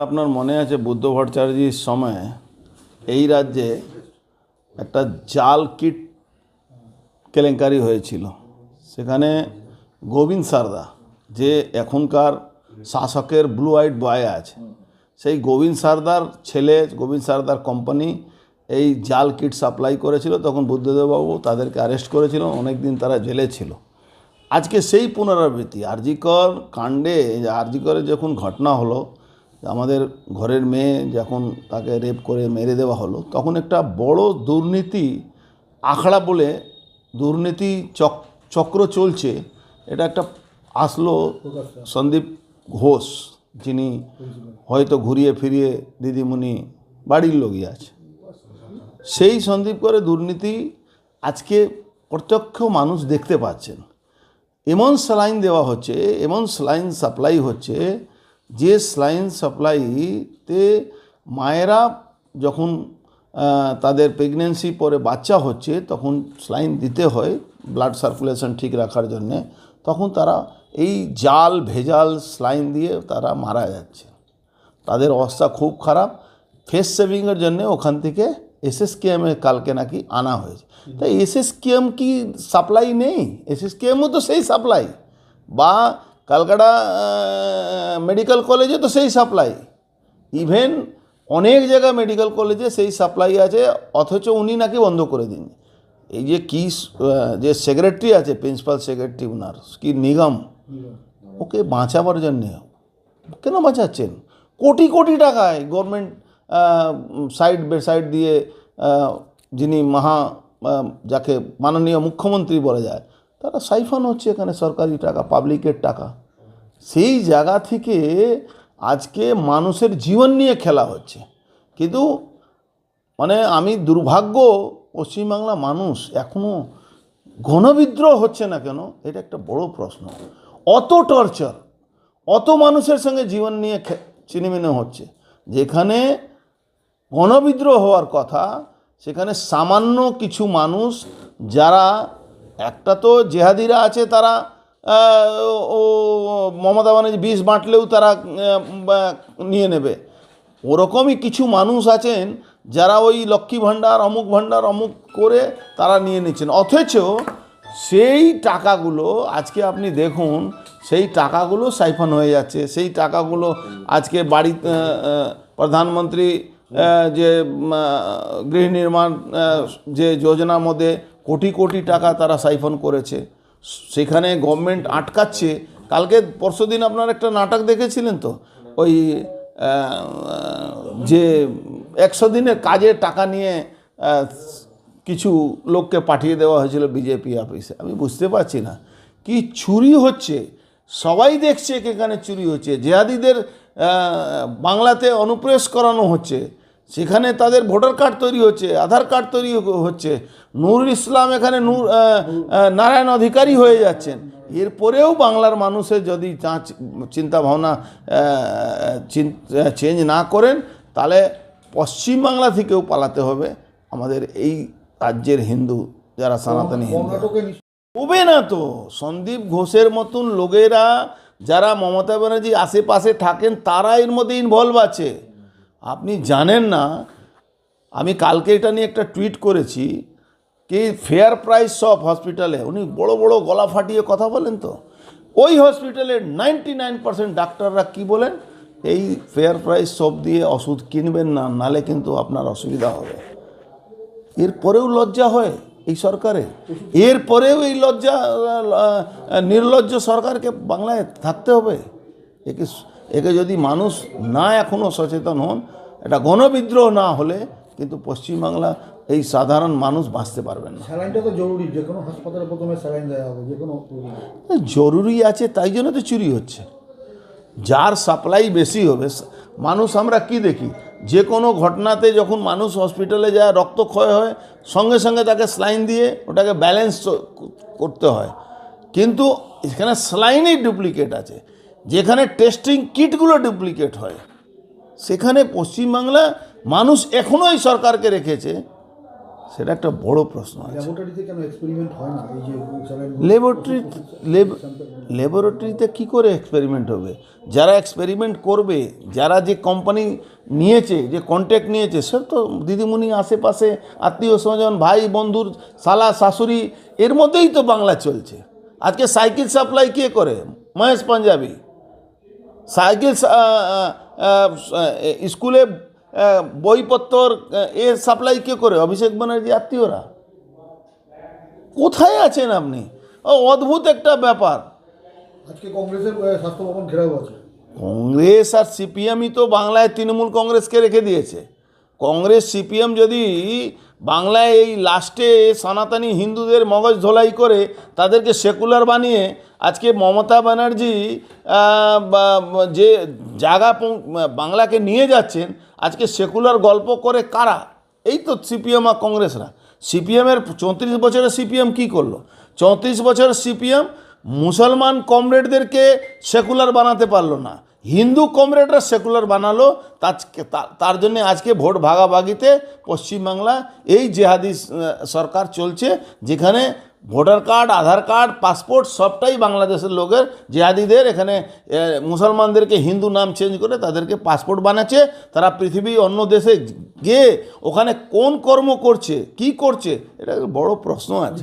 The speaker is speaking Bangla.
আপনার মনে আছে বুদ্ধ ভট্টাচার্যের সময় এই রাজ্যে একটা জাল কিট কেলেঙ্কারি হয়েছিল? সেখানে গোবিন্দ সারদা, যে এখনকার শাসকের ব্লু হোয়াইট বয় আছে, সেই গোবিন্দ সারদার ছেলে, গোবিন্দ সারদার কোম্পানি এই জাল কিট সাপ্লাই করেছিল। তখন বুদ্ধদেববাবু তাদেরকে অ্যারেস্ট করেছিল অনেক দিন তারা জেলে ছিল। আজকে সেই পুনরাবৃত্তি, আরজিকর কাণ্ডে, আরজিকরের যখন ঘটনা হলো আমাদের ঘরের মেয়ে যখন তাকে রেপ করে মেরে দেওয়া হলো, তখন একটা বড় দুর্নীতি আখড়া বলে দুর্নীতি চক, চক্র চলছে। এটা একটা আসলো সন্দীপ ঘোষ, যিনি হয়তো ঘুরিয়ে ফিরিয়ে দিদিমণি বাড়ির লোকই আছে। সেই সন্দীপ করে দুর্নীতি আজকে প্রত্যক্ষ মানুষ দেখতে পাচ্ছেন। এমন স্যালাইন দেওয়া হচ্ছে, এমন স্যালাইন সাপ্লাই হচ্ছে যে স্যালাইন সাপ্লাইতে মায়েরা যখন আহ, তাদের প্রেগনেন্সি পরে বাচ্চা হচ্ছে তখন স্যালাইন দিতে হয় ব্লাড সার্কুলেশন ঠিক রাখার জন্যে তখন তারা এই জাল ভেজাল স্যালাইন দিয়ে তারা মারা যাচ্ছে তাদের অবস্থা খুব খারাপ ফেস সেভিংয়ের জন্য ওখান থেকে এসএসকেএমে কালকে নাকি আনা হয়েছে তাই এসএসকেএম কি সাপ্লাই নেই এসএসকেএমও তো সেই সাপ্লাই বা কালকাটা মেডিকেল কলেজে তো সেই সাপ্লাই ইভেন অনেক জায়গা মেডিকেল কলেজে সেই সাপ্লাই আছে, অথচ উনি নাকি বন্ধ করে দিন। এই যে কি যে সেক্রেটারি আছে প্রিন্সিপাল সেক্রেটারি উনার, কি নিগম, ওকে বাঁচাবার জন্যে, কেন বাঁচাচ্ছেন? কোটি কোটি টাকায় গভর্নমেন্ট সাইড বে সাইড দিয়ে যিনি মহা যাকে মাননীয় মুখ্যমন্ত্রী বলা যায়, তারা সাইফান হচ্ছে এখানে সরকারি টাকা পাবলিকের টাকা। সেই জায়গা থেকে আজকে মানুষের জীবন নিয়ে খেলা হচ্ছে। কিন্তু মানে আমি দুর্ভাগ্য পশ্চিমবাংলা মানুষ এখনও গণবিদ্রোহ হচ্ছে না কেন? এটা একটা বড় প্রশ্ন। অত টর্চার অত মানুষের সঙ্গে জীবন নিয়ে চিনিমিনে হচ্ছে। যেখানে গণবিদ্রোহ হওয়ার কথা, সেখানে সামান্য কিছু মানুষ যারা, একটা তো জেহাদিরা আছে তারা ও মমতা ব্যানার্জি বিষ বাঁটলেও তারা নিয়ে নেবে। ওরকমই কিছু মানুষ আছেন যারা ওই লক্ষ্মী ভাণ্ডার, অমুক ভাণ্ডার, অমুক করে তারা নিয়ে নিচ্ছেন। অথচ সেই টাকাগুলো, আজকে আপনি দেখুন, সেই টাকাগুলো সাইফান হয়ে যাচ্ছে। সেই টাকাগুলো আজকে বাড়ি প্রধানমন্ত্রী যে গৃহ নির্মাণ যে যোজনার মধ্যে কোটি কোটি টাকা তারা সাইফন করেছে। সেখানে গভর্নমেন্ট আটকাচ্ছে। কালকে পরশু দিন আপনার একটা নাটক দেখেছিলেন তো? ওই যে একশো দিনের কাজের টাকা নিয়ে কিছু লোককে পাঠিয়ে দেওয়া হয়েছিল বিজেপি অফিসে আমি বুঝতে পারছি না। কি চুরি হচ্ছে? সবাই দেখছে এখানে চুরি হচ্ছে। জেহাদিদের বাংলাতে অনুপ্রেস করানো হচ্ছে। সেখানে তাদের ভোটার কার্ড তৈরি হচ্ছে আধার কার্ড তৈরি হচ্ছে। নূর ইসলাম এখানে নূর নারায়ণ অধিকারী হয়ে যাচ্ছেন। এরপরেও বাংলার মানুষের যদি চিন্তা ভাবনা চেঞ্জ না করেন তাহলে পশ্চিমবাংলা থেকেও পালাতে হবে আমাদের এই রাজ্যের হিন্দু যারা সনাতনী হিন্দু। হবে না তো। সন্দীপ ঘোষের মতন লোকেরা যারা মমতা ব্যানার্জি আশেপাশে থাকেন তারা এর মধ্যে ইনভলভ আছে। আপনি জানেন না, আমি কালকে এটা নিয়ে একটা টুইট করেছি কি ফেয়ার প্রাইস সব হসপিটালে, উনি বড় বড় গলা ফাটিয়ে কথা বলেন তো। ওই হসপিটালের নাইনটি নাইন পার্সেন্ট ডাক্তাররা কী বলেন? এই ফেয়ার প্রাইস সব দিয়ে ওষুধ কিনবেন না, নালে কিন্তু আপনার অসুবিধা হবে। এরপরেও লজ্জা হয় এই সরকারে। এরপরেও এই লজ্জা নির্লজ্জ সরকারকে বাংলায় থাকতে হবে। একে একে যদি মানুষ না এখনও সচেতন হন এটা গণবিদ্রোহ না হলে কিন্তু পশ্চিমবাংলা এই সাধারণ মানুষ বাঁচতে পারবেন না। স্যালাইনটা তো জরুরি যে কোনো হাসপাতালে প্রথমে স্যালাইন দেওয়া হবে যে কোনো জরুরি আছে তাই জন্য তো চুরি হচ্ছে। যার সাপ্লাই বেশি হবে মানুষ আমরা কি দেখি? যে কোনো ঘটনাতে যখন মানুষ হসপিটালে যায় রক্তক্ষয় হয় সঙ্গে সঙ্গে তাকে স্লাইন দিয়ে ওটাকে ব্যালেন্স করতে হয়। কিন্তু এখানে স্লাইনেই ডুপ্লিকেট আছে। যেখানে টেস্টিং কিটগুলো ডুপ্লিকেট হয় সেখানে পশ্চিমবাংলা মানুষ এখনও এই সরকারকে রেখেছে সেটা একটা বড় প্রশ্ন ল্যাবরেটরি ল্যাবরেটরিতে কী করে এক্সপেরিমেন্ট হবে? যারা এক্সপেরিমেন্ট করবে যারা যে কোম্পানি নিয়েছে যে কন্ট্যাক্ট নিয়েছে সে তো দিদিমণি আশেপাশে আত্মীয় স্বজন ভাই বন্ধুর শালা শাশুড়ি এর মধ্যেই তো বাংলা চলছে। আজকে সাইকেল সাপ্লাই কে করে? মহেশ পাঞ্জাবি। সাইকেল স্কুলে বইপত্র এ সাপ্লাই কে করে? অভিষেক ব্যানার্জি আত্মীয়রা? কোথায় আছেন আপনি? ও অদ্ভুত একটা ব্যাপার। আজকে কংগ্রেসের স্বাস্থ্য ভবন ঘেরাও আছে। কংগ্রেস আর সিপিএমই তো বাংলায় তৃণমূল কংগ্রেসকে রেখে দিয়েছে। কংগ্রেস সিপিএম যদি বাংলায় এই লাস্টে সনাতনী হিন্দুদের মগজ ধোলাই করে তাদেরকে সেকুলার বানিয়ে আজকে মমতা ব্যানার্জি যে জায়গা বাংলাকে নিয়ে যাচ্ছেন, আজকে সেকুলার গল্প করে কারা? এই তো সিপিএম আর কংগ্রেসরা। সিপিএমের চৌত্রিশ বছরের সিপিএম কি করল? চৌত্রিশ বছরের সিপিএম মুসলমান কমরেডদেরকে সেকুলার বানাতে পারল না। হিন্দু কমরেডরা সেকুলার বানালো তার জন্য আজকে ভোট ভাগাভাগিতে পশ্চিমবাংলা এই জেহাদি সরকার চলছে, যেখানে voter card, Aadhaar card, passport সবটাই বাংলাদেশের লোকের, জেহাদিদের এখানে মুসলমানদেরকে হিন্দু নাম চেঞ্জ করে তাদেরকে পাসপোর্ট বানাচ্ছে, তারা পৃথিবী অন্য দেশে গিয়ে ওখানে কোন কর্ম করছে, কি করছে, এটা বড় প্রশ্ন আছে।